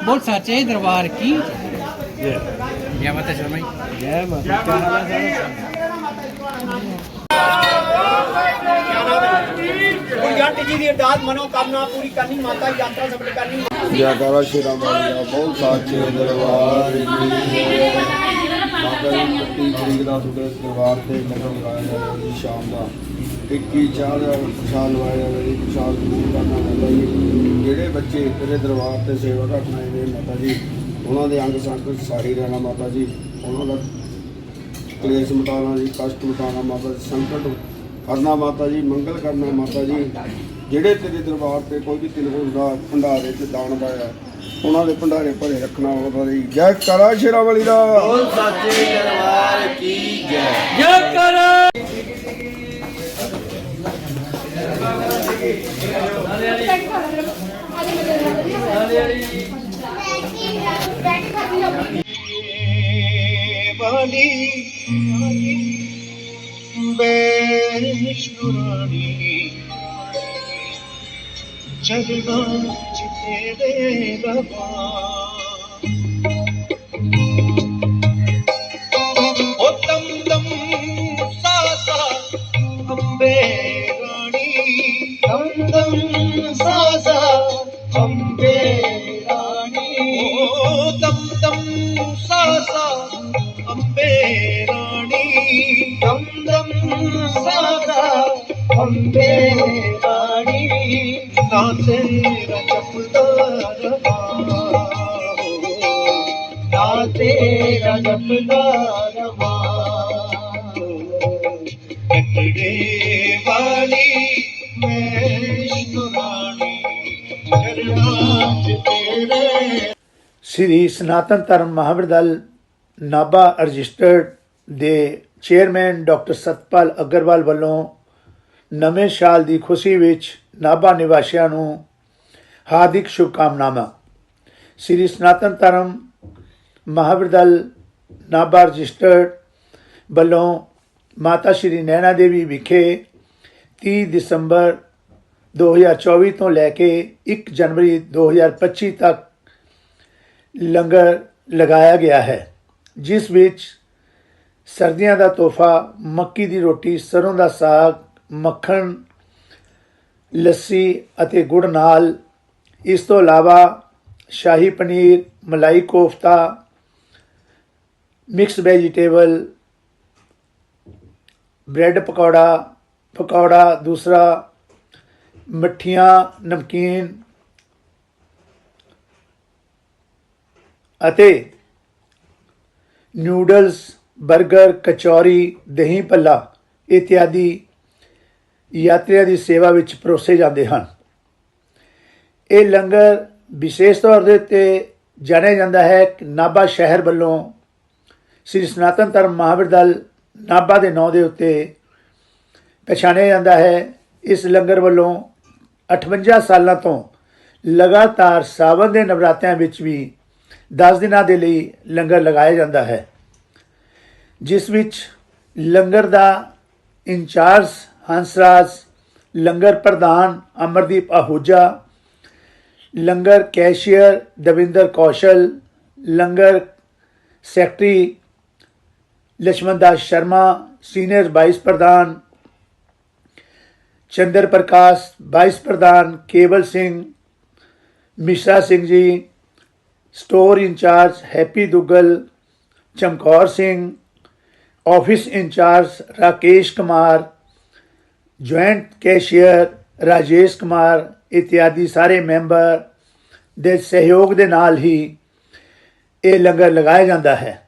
बोल सच्चे दरबार की ਜੈ जय माता शर्मा जी ਜੈ ਮਾਤਾ ਜੀ ਦੀ ਅਰਦਾਸ ਮਨੋਕਾਮਨਾ ਪੂਰੀ ਕਰਨੀ, ਮਾਤਾ ਦੀ ਯਾਤਰਾ ਸਫਲ ਕਰਨੀ। ਜੈਕਾਰਾ ਸ਼੍ਰੀ ਰਾਮ ਦਾ ਬਹੁਤ ਸਾਚੇ ਦਰਬਾਰ ਕੀ ਮਾਤਾ ਜੀ 31 ਤਰੀਕ ਦਾ ਤੁਹਾਡੇ ਦਰਬਾਰ ਤੇ ਕਦਮ ਲਾਇਆ ਜੀ, ਸ਼ਾਮ ਦਾ। 21 ਚਾਰ ਦਾ ਲਵਾਇਆ ਜੀ ਖੁਸ਼ਹਾਲ ਜ਼ਰੂਰ ਕਰਨਾ ਹੁੰਦਾ ਜੀ। ਜਿਹੜੇ ਬੱਚੇ ਤੇਰੇ ਦਰਬਾਰ ਤੇ ਸੇਵਾ ਕਰਨ ਆਏ ਨੇ ਮਾਤਾ ਜੀ, ਉਹਨਾਂ ਦੇ ਅੰਗ ਸੰਗ ਸਾਰੀ ਰਹਿਣਾ ਮਾਤਾ ਜੀ। ਉਹਨਾਂ ਦਾ ਕਲੇਸ਼ ਮਿਟਾਉਣਾ ਜੀ, ਕਸ਼ਟ ਮਿਟਾਉਣਾ ਮਾਤਾ ਜੀ, ਸੰਕਟ ਕਰਨਾ ਮਾਤਾ ਜੀ ਮੰਗਲ ਕਰਨਾ ਮਾਤਾ ਜੀ। ਜਿਹੜੇ ਤੇਰੇ ਦਰਬਾਰ ਤੇ ਕੋਈ ਵੀ ਤਿਲ ਹੁੰਦਾ ਭੰਡਾਰੇ ਤੇ ਦਾਨ ਪਾਇਆ ਉਹਨਾਂ ਦੇ ਭੰਡਾਰੇ ਭਰੇ ਰੱਖਣਾ ਮਾਤਾ ਜੀ। ਜੈ ਕਰਾ ਸ਼ੇਰਾ ਵਾਲੀ ਦਾ। ਵਾਲੀ ਬੇਸ਼ੁਰਾਨੀ ਚਰਨਾਂ ਚ ਤੇਰੇ ਰਵਾ ਓ ਤਮ ಅಂಬೇಶ್ವರಣಿ ಜಗದಾಚಿತೆ ದೇವವಾ ಅಂಬೆ ರಾಣಿ ಅಂಬೆ ਅੰਬੇ ਰਾਣੀ ਨਾ ਤੇਰਾ ਜਪਦਾ ਰਵਾ ਨਾ ਸ੍ਰੀ ਸਨਾਤਨ ਧਰਮ ਮਹਾਵਿਦਿਆਲ ਨਾਭਾ ਰਜਿਸਟਰਡ ਦੇ ਚੇਅਰਮੈਨ ਡਾਕਟਰ ਸਤਪਾਲ ਅਗਰਵਾਲ ਵੱਲੋਂ ਨਵੇਂ ਸਾਲ ਦੀ ਖੁਸ਼ੀ ਵਿੱਚ ਨਾਭਾ ਨਿਵਾਸੀਆਂ ਨੂੰ ਹਾਰਦਿਕ ਸ਼ੁਭਕਾਮਨਾਵਾਂ। ਸ੍ਰੀ ਸਨਾਤਨ ਧਰਮ ਮਹਾਵਿਦਿਆਲ ਨਾਭਾ ਰਜਿਸਟਰਡ ਵੱਲੋਂ ਮਾਤਾ ਸ਼੍ਰੀ ਨੈਣਾ ਦੇਵੀ ਵਿਖੇ 30 ਦਸੰਬਰ 2024 ਤੋਂ ਲੈ ਕੇ 1 ਜਨਵਰੀ 2025 ਤੱਕ ਲੰਗਰ ਲਗਾਇਆ ਗਿਆ ਹੈ, ਜਿਸ ਵਿੱਚ ਸਰਦੀਆਂ ਦਾ ਤੋਹਫਾ, ਮੱਕੀ ਦੀ ਰੋਟੀ ਸਰੋਂ ਦਾ ਸਾਗ ਮੱਖਣ, ਲੱਸੀ ਅਤੇ ਗੁੜ ਨਾਲ। ਇਸ ਤੋਂ ਇਲਾਵਾ shahi paneer, malai kofta, mix vegetable, bread pakora pakora ਦੂਸਰਾ, ਮੱਠੀਆਂ, ਨਮਕੀਨ ਅਤੇ ਨੂਡਲਸ 버ਗਰ ਕਚੌਰੀ, ਦਹੀਂ ਭੱਲਾ, ਇਤਿਆਦੀ। ਯਾਤਰੀਆਂ ਦੀ ਸੇਵਾ ਵਿੱਚ ਪਰੋਸੇ ਜਾਂਦੇ ਹਨ। ਇਹ ਲੰਗਰ ਵਿਸ਼ੇਸ਼ ਤੌਰ ਦੇ ਉੱਤੇ ਜਾਣਿਆ ਜਾਂਦਾ ਹੈ ਕਿ ਨਾਭਾ ਸ਼ਹਿਰ ਵੱਲੋਂ ਸ੍ਰੀ ਸਨਾਤਨ ਧਰਮ ਮਹਾਵਿਦਿਆਲ ਨਾਭਾ ਦੇ ਨਾਂ ਦੇ ਉੱਤੇ ਪਛਾਣਿਆ ਜਾਂਦਾ ਹੈ। ਇਸ ਲੰਗਰ ਵੱਲੋਂ 58 ਸਾਲਾਂ ਤੋਂ ਲਗਾਤਾਰ ਸਾਵਨ ਦੇ ਨਵਰਾਤਿਆਂ ਵਿੱਚ ਵੀ 10 ਦਿਨਾਂ ਦੇ ਲਈ ਲੰਗਰ ਲਗਾਇਆ ਜਾਂਦਾ ਹੈ। ਜਿਸ ਵਿੱਚ ਲੰਗਰ ਦਾ incharge Hansraj, langar Pradhan Amardeep Ahuja, langar cashier Davinder Kaushal, langar secretary Lakshman Das Sharma, senior vice Pradhan Chandra Prakash, vice Pradhan Kewal Singh, Mishra Singh ji, store in charge Happy Duggal, Chamkaur Singh, office in charge Rakesh Kumar joint cashier, Rajesh Kumar ਇਤਿਆਦੀ ਸਾਰੇ member ਦੇ ਸਹਿਯੋਗ ਦੇ ਨਾਲ ਹੀ ਇਹ ਲੰਗਰ ਲਗਾਇਆ ਜਾਂਦਾ ਹੈ।